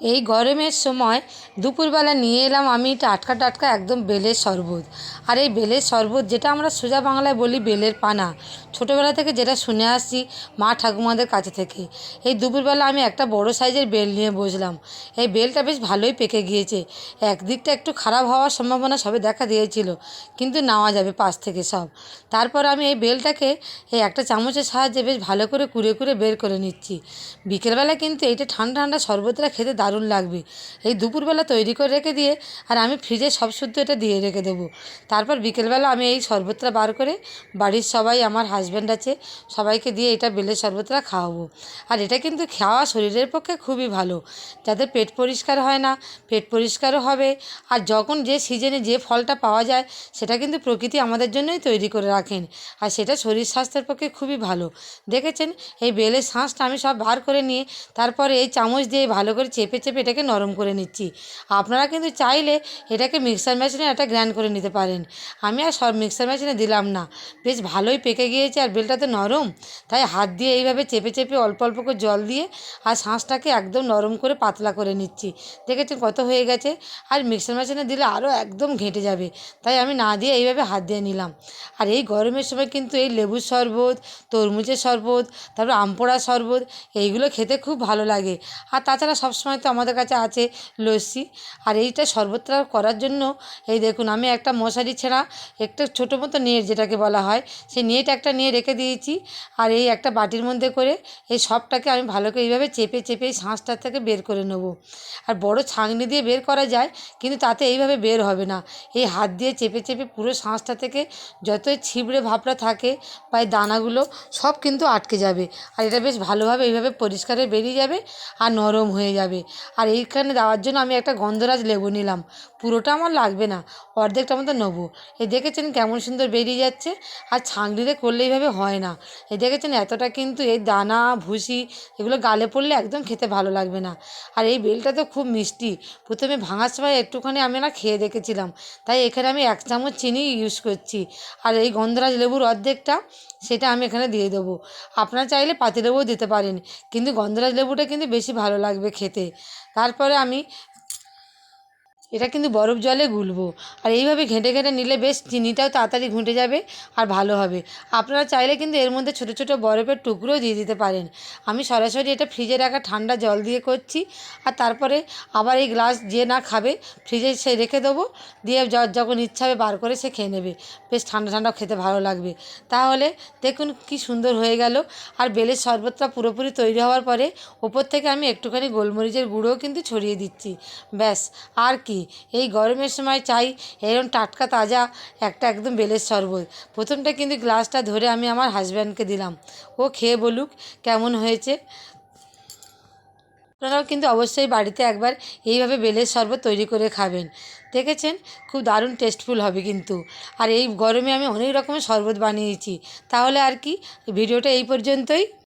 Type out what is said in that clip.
এই গরমের সময় দুপুরবেলা নিয়ে এলাম আমি টাটকা টাটকা একদম বেলের শরবত। আর এই বেলের শরবত যেটা আমরা সোজা বাংলায় বলি বেলের পানা। ছোটোবেলা থেকে যেটা শুনে আসছি মা ঠাকুমাদের কাছে থেকে। এই দুপুরবেলা আমি একটা বড়ো সাইজের বেল নিয়ে বসলাম। এই বেলটা বেশ ভালোই পেকে গিয়েছে। একদিকটা একটু খারাপ হওয়ার সম্ভাবনা সবে দেখা দিয়েছিল, কিন্তু নেওয়া যাবে পাশ থেকে সব। তারপর আমি এই বেলটাকে এই একটা চামচের সাহায্যে বেশ ভালো করে কুড়ে কুরে বের করে নিচ্ছি। বিকেলবেলা কিন্তু এইটা ঠান্ডা ঠান্ডা শরবতটা খেতে দারুণ লাগবে। এই দুপুরবেলা তৈরি করে রেখে দিয়ে আর আমি ফ্রিজে সব শুদ্ধ এটা দিয়ে রেখে দেবো। তারপর বিকেলবেলা আমি এই শরবতটা বার করে বাড়ির সবাই, আমার হাজব্যান্ড আছে, সবাইকে দিয়ে এটা বেলের শরবতটা খাওয়াবো। আর এটা কিন্তু খাওয়া শরীরের পক্ষে খুবই ভালো। যাদের পেট পরিষ্কার হয় না, পেট পরিষ্কারও হবে। আর যখন যে সিজনে যে ফলটা পাওয়া যায়, সেটা কিন্তু প্রকৃতি আমাদের জন্যই তৈরি করে রাখেন। আর সেটা শরীর স্বাস্থ্যের পক্ষে খুবই ভালো। দেখেছেন? এই বেলের শাঁসটা আমি সব বার করে নিয়ে, তারপরে এই চামচ দিয়ে ভালো করে চেপে চেপে চেপে এটাকে নরম করে নিচ্ছি। আপনারা কিন্তু চাইলে এটাকে মিক্সার মেশিনে একটা গ্র্যান্ড করে নিতে পারেন। আমি আর সব মিক্সার মেশিনে দিলাম না। বেশ ভালোই পেকে গিয়েছে আর বেলটা তো নরম। তাই হাত দিয়ে এইভাবে চেপে চেপে অল্প অল্প করে জল দিয়ে আর শাঁসটাকে একদম নরম করে পাতলা করে নিচ্ছি। দেখেছেন কত হয়ে গেছে? আর মিক্সার মেশিনে দিলে আরও একদম ঘেঁটে যাবে। তাই আমি না দিয়ে এইভাবে হাত দিয়ে নিলাম। আর এই গরমের সময় কিন্তু এই লেবুর শরবত, তরমুজের শরবত, তারপর আম পোড়ার শরবত, এইগুলো খেতে খুব ভালো লাগে। আর তাছাড়া সবসময় তো আমাদের কাছে আছে লস্যি। আর এইটা শরবতটা করার জন্য এই দেখুন, আমি একটা মশারি ছেঁড়া একটা ছোটো মতো নেট যেটাকে বলা হয়, সেই নেট একটা নিয়ে রেখে দিয়েছি। আর এই একটা বাটির মধ্যে করে এই সবটাকে আমি ভালো করে এইভাবে চেপে চেপে এই শাঁসটা থেকে বের করে নেব। আর বড় ছাঁকনি দিয়ে বের করা যায়, কিন্তু তাতে এইভাবে বের হবে না। এই হাত দিয়ে চেপে চেপে পুরো শাঁসটা থেকে যতই ছিবড়ে ভাবটা থাকে বা এই দানাগুলো, সব কিন্তু আটকে যাবে। আর এটা বেশ ভালোভাবে এইভাবে পরিষ্কার বেরিয়ে যাবে আর নরম হয়ে যাবে। আর এইখানে দেওয়ার জন্য আমি একটা গন্ধরাজ লেবু নিলাম। পুরোটা আমার লাগবে না, অর্ধেকটা মতো নেব। এই দেখেছেন কেমন সুন্দর বেরিয়ে যাচ্ছে, আর ছাঁকনিতে করলে এইভাবে হয় না। এই দেখেছেন এতটা কিন্তু এই দানা, ভুসি এগুলো গালে পড়লে একদম খেতে ভালো লাগবে না। আর এই বেলটা তো খুব মিষ্টি, প্রথমে ভাঙার সময় একটুখানি আমি না খেয়ে দেখেছিলাম, তাই এখানে আমি এক চামচ চিনি ইউজ করছি। আর এই গন্ধরাজ লেবুর অর্ধেকটা সেটা আমি এখানে দিয়ে দেবো। আপনারা চাইলে পাতিলেবুও দিতে পারেন, কিন্তু গন্ধরাজ লেবুটা কিন্তু বেশি ভালো লাগবে খেতে। তারপরে আমি এটা কিন্তু বরফ জলে গুলবো। আর এইভাবে ঘেঁটে ঘেঁটে নিলে বেশ চিনিটাও তাড়াতাড়ি ঘুঁটে যাবে আর ভালো হবে। আপনারা চাইলে কিন্তু এর মধ্যে ছোটো ছোটো বরফের টুকরোও দিয়ে দিতে পারেন। আমি সরাসরি এটা ফ্রিজে রাখা ঠান্ডা জল দিয়ে করছি। আর তারপরে আবার এই গ্লাস যে না খাবে, ফ্রিজে সে রেখে দেবো। দিয়ে যখন ইচ্ছা হবে বার করে সে খেয়ে নেবে। বেশ ঠান্ডা ঠান্ডা খেতে ভালো লাগবে। তাহলে দেখুন কি সুন্দর হয়ে গেল। আর বেলের শরবতটা পুরোপুরি তৈরি হওয়ার পরে ওপর থেকে আমি একটুখানি গোলমরিচের গুঁড়োও কিন্তু ছড়িয়ে দিচ্ছি। ব্যাস, আর কি। এই গরমের সময় চাই এরকম টাটকা তাজা একটা একদম বেলের শরবত। প্রথমটা কিন্তু গ্লাসটা ধরে আমি আমার হাজব্যান্ডকে দিলাম। ও খেয়ে বলুক কেমন হয়েছে। আপনারাও কিন্তু অবশ্যই বাড়িতে একবার এইভাবে বেলের শরবত তৈরি করে খাবেন। দেখেছেন? খুব দারুণ টেস্টফুল হবে কিন্তু। আর এই গরমে আমি অনেক রকমের শরবত বানিয়েছি। তাহলে আর কি? ভিডিওটা এই পর্যন্তই।